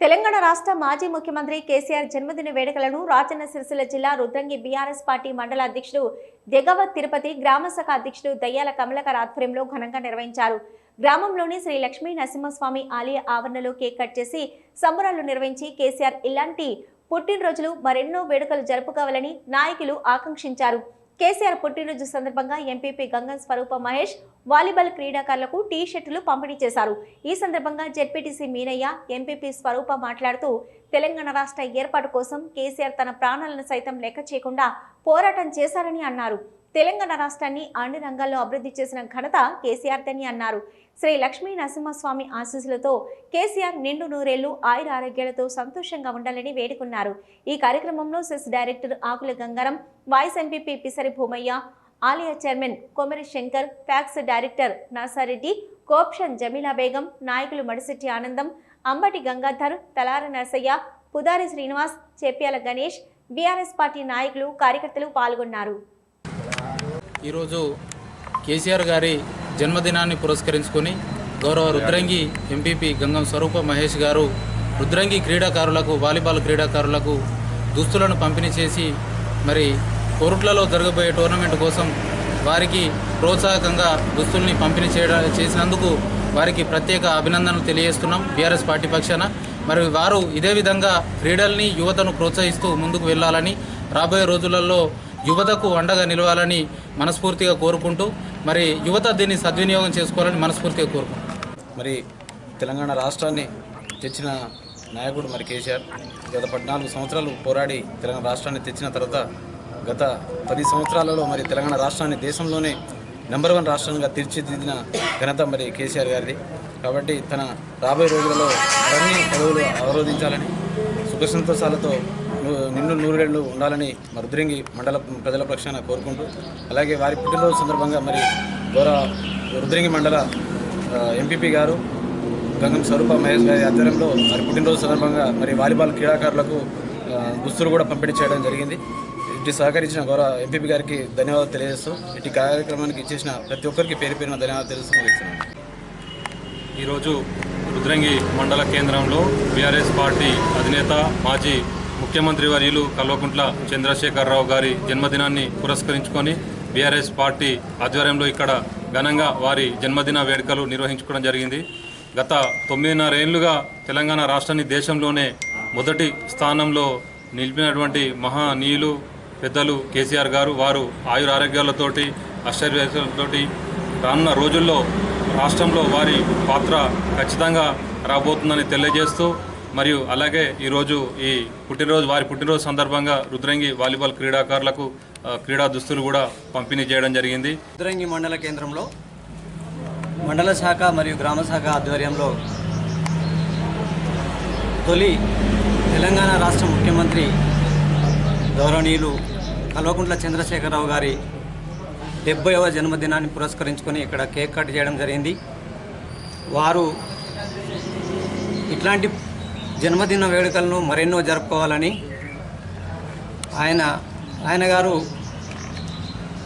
తెలంగాణ రాష్ట్ర మాజీ ముఖ్యమంత్రి కేసీఆర్ జన్మదిన వేడుకలను రాజన్న సిరిసిల్ల జిల్లా రుద్రంగి బీఆర్ఎస్ పార్టీ మండల అధ్యక్షుడు దెగవత్ తిరుపతి గ్రామ శాఖ అధ్యక్షుడు దయ్యాల కమలకర్ ఆధ్వర్యంలో ఘనంగా నిర్వహించారు. గ్రామంలోని శ్రీ లక్ష్మీ నరసింహస్వామి ఆలయ ఆవరణలో కేక్ కట్ చేసి సంబరాలు నిర్వహించి కేసీఆర్ ఇలాంటి పుట్టినరోజులు మరెన్నో వేడుకలు జరుపుకోవాలని నాయకులు ఆకాంక్షించారు. కేసీఆర్ పుట్టినరోజు సందర్భంగా ఎంపీపీ గంగన్ స్వరూప మహేష్ వాలీబాల్ క్రీడాకారులకు టీ షర్టులు పంపిణీ చేశారు. ఈ సందర్భంగా జెడ్పీటీసీ మీనయ్య ఎంపీపీ స్వరూప మాట్లాడుతూ తెలంగాణ రాష్ట్ర ఏర్పాటు కోసం కేసీఆర్ తన ప్రాణాలను సైతం లెక్క చేయకుండా పోరాటం చేశారని అన్నారు. తెలంగాణ రాష్ట్రాన్ని అన్ని రంగాల్లో అభివృద్ధి చేసిన ఘనత కేసీఆర్దని అన్నారు. శ్రీ లక్ష్మీ నరసింహస్వామి ఆశీస్సులతో కేసీఆర్ నిండు నూరేళ్ళు ఆయుర ఆరోగ్యాలతో సంతోషంగా ఉండాలని వేడుకున్నారు. ఈ కార్యక్రమంలో CESS director Akula Gangaram vice MPP Pisari Bhoomaiah ఆలయ chairman Komari Shankar PACS director Narsa Reddy co-option Jameela Begum నాయకులు మడిశెట్టి ఆనందం అంబటి గంగాధర్ తలార నర్సయ్య పుదారి శ్రీనివాస్ చేప్యాల గణేష్ బీఆర్ఎస్ పార్టీ నాయకులు కార్యకర్తలు పాల్గొన్నారు. ఈరోజు కేసీఆర్ గారి జన్మదినాన్ని పురస్కరించుకొని గౌరవ రుద్రంగి ఎంపీపీ గంగం స్వరూప మహేష్ గారు రుద్రంగి క్రీడాకారులకు వాలీబాల్ క్రీడాకారులకు దుస్తులను పంపిణీ చేసి మరి కోరుట్లలో జరగబోయే టోర్నమెంట్ కోసం వారికి ప్రోత్సాహకంగా దుస్తుల్ని పంపిణీ చేయ చేసినందుకు వారికి ప్రత్యేక అభినందనలు తెలియజేస్తున్నాం బీఆర్ఎస్ పార్టీ పక్షాన. మరి వారు ఇదే విధంగా క్రీడల్ని యువతను ప్రోత్సహిస్తూ ముందుకు వెళ్ళాలని రాబోయే రోజులలో యువతకు అండగా నిలవాలని మనస్ఫూర్తిగా కోరుకుంటూ మరి యువత దీన్ని సద్వినియోగం చేసుకోవాలని మనస్ఫూర్తిగా కోరుకుంటున్నాం. మరి తెలంగాణ రాష్ట్రాన్ని తెచ్చిన నాయకుడు మరి కేసీఆర్ గత పద్నాలుగు సంవత్సరాలు పోరాడి తెలంగాణ రాష్ట్రాన్ని తెచ్చిన తర్వాత గత పది సంవత్సరాలలో మరి తెలంగాణ రాష్ట్రాన్ని దేశంలోనే నెంబర్ వన్ రాష్ట్రంగా తీర్చిదిద్దిన ఘనత మరి కేసీఆర్ గారిది. కాబట్టి తన రాబోయే రోజులలో అన్ని పదవులు అవరోధించాలని సుఖ సంతోషాలతో నిన్ను నూరేళ్ళు ఉండాలని మరుద్రింగి మండల ప్రజల పక్షాన కోరుకుంటూ అలాగే వారి పుట్టినరోజు సందర్భంగా మరి గౌరవ రుద్రంగి మండల ఎంపీపీ గారు గంగం స్వరూప మహేష్ గారి ఆధ్వర్యంలో మరి పుట్టినరోజు సందర్భంగా మరి వాలీబాల్ క్రీడాకారులకు దుస్తులు కూడా పంపిణీ చేయడం జరిగింది. ఇటు సహకరించిన గౌరవ ఎంపీపీ గారికి ధన్యవాదాలు తెలియజేస్తూ ఇటు కార్యక్రమానికి ఇచ్చేసిన ప్రతి ఒక్కరికి పేరు పేరున ధన్యవాదాలు తెలుస్తూ ఈరోజు రుద్రంగి మండల కేంద్రంలో బీఆర్ఎస్ పార్టీ అధినేత మాజీ ముఖ్యమంత్రి వర్యులు కల్వకుంట్ల చంద్రశేఖరరావు గారి జన్మదినాన్ని పురస్కరించుకొని బీఆర్ఎస్ పార్టీ ఆధ్వర్యంలో ఇక్కడ ఘనంగా వారి జన్మదిన వేడుకలు నిర్వహించుకోవడం జరిగింది. గత తొమ్మిదిన్నరేళ్ళుగా తెలంగాణ రాష్ట్రాన్ని దేశంలోనే మొదటి స్థానంలో నిలిపినటువంటి మహానీయులు పెద్దలు కేసీఆర్ గారు వారు ఆయుర ఆరోగ్యాలతోటి అశ్చర్యతోటి రానున్న రోజుల్లో రాష్ట్రంలో వారి పాత్ర ఖచ్చితంగా రాబోతుందని తెలియజేస్తూ మరియు అలాగే ఈరోజు ఈ పుట్టినరోజు వారి పుట్టినరోజు సందర్భంగా రుద్రంగి వాలీబాల్ క్రీడాకారులకు క్రీడా దుస్తులు కూడా పంపిణీ చేయడం జరిగింది. రుద్రంగి మండల కేంద్రంలో మండల శాఖ మరియు గ్రామ శాఖ ఆధ్వర్యంలో తొలి తెలంగాణ రాష్ట్ర ముఖ్యమంత్రి గౌరవనీయులు కల్వకుంట్ల చంద్రశేఖరరావు గారి డెబ్బైవ జన్మదినాన్ని పురస్కరించుకొని ఇక్కడ కేక్ కట్ చేయడం జరిగింది. వారు ఇట్లాంటి జన్మదిన వేడుకలను మరెన్నో జరుపుకోవాలని ఆయన ఆయన గారు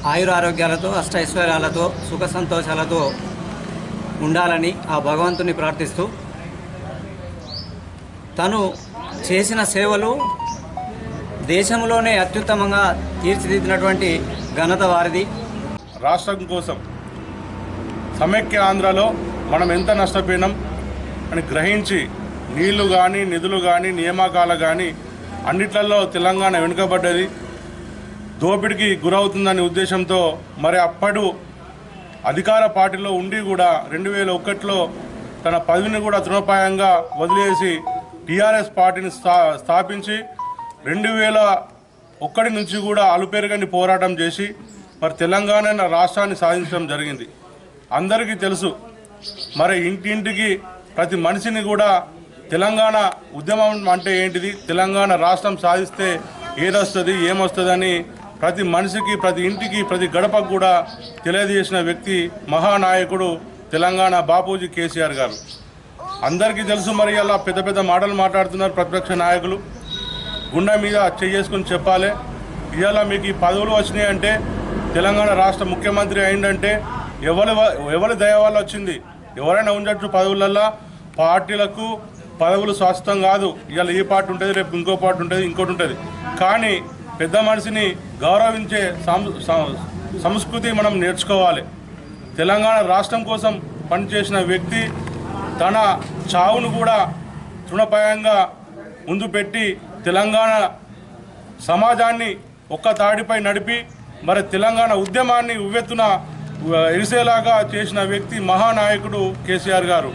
ఆయుర ఆరోగ్యాలతో అష్ట ఐశ్వర్యాలతో సుఖ సంతోషాలతో ఉండాలని ఆ భగవంతుని ప్రార్థిస్తూ తను చేసిన సేవలు దేశంలోనే అత్యుత్తమంగా తీర్చిదిద్దినటువంటి ఘనత వారిది. రాష్ట్రం కోసం సమైక్య ఆంధ్రలో మనం ఎంత నష్టపోయినాం అని గ్రహించి నీళ్ళు కానీ నిధులు కానీ నియామకాలు కానీ అన్నిట్లలో తెలంగాణ వెనుకబడ్డది. దోపిడికి గురవుతుందనే ఉద్దేశంతో మరి అప్పుడు అధికార పార్టీలో ఉండి కూడా రెండు వేల ఒకటిలో తన పదవిని కూడా తృణపాయంగా వదిలేసి టీఆర్ఎస్ పార్టీని స్థా స్థాపించి రెండు వేల ఒక్కటి నుంచి కూడా అలుపెరగని పోరాటం చేసి మరి తెలంగాణ రాష్ట్రాన్ని సాధించడం జరిగింది. అందరికీ తెలుసు మరి ఇంటింటికి ప్రతి మనిషిని కూడా తెలంగాణ ఉద్యమం అంటే ఏంటిది? తెలంగాణ రాష్ట్రం సాధిస్తే ఏదొస్తుంది ఏమొస్తుందని ప్రతి మనిషికి ప్రతి ఇంటికి ప్రతి గడపకు కూడా తెలియజేసిన వ్యక్తి మహానాయకుడు తెలంగాణ బాపూజీ కేసీఆర్ గారు. అందరికీ తెలుసు మరి అలా పెద్ద పెద్ద మాటలు మాట్లాడుతున్నారు ప్రతిపక్ష నాయకులు. గుండె మీద చేసుకుని చెప్పాలి. ఇవాళ మీకు ఈ పదవులు వచ్చినాయంటే తెలంగాణ రాష్ట్ర ముఖ్యమంత్రి అయిందంటే ఎవరి ఎవరి దయ వల్ల వచ్చింది? ఎవరైనా ఉండొచ్చు పదవులల్లో? పార్టీలకు పదవులు శాశ్వతం కాదు. ఇవాళ ఈ పార్టీ ఉంటుంది రేపు ఇంకో పార్టీ ఉంటుంది ఇంకోటి ఉంటుంది. కానీ పెద్ద మనిషిని గౌరవించే సంస్కృతి మనం నేర్చుకోవాలి. తెలంగాణ రాష్ట్రం కోసం పనిచేసిన వ్యక్తి తన చావును కూడా తృణపాయంగా ముందు పెట్టి తెలంగాణ సమాజాన్ని ఒక్క తాడిపై నడిపి మరి తెలంగాణ ఉద్యమాన్ని ఉవ్వెత్తున ఎరిసేలాగా చేసిన వ్యక్తి మహానాయకుడు కేసీఆర్ గారు.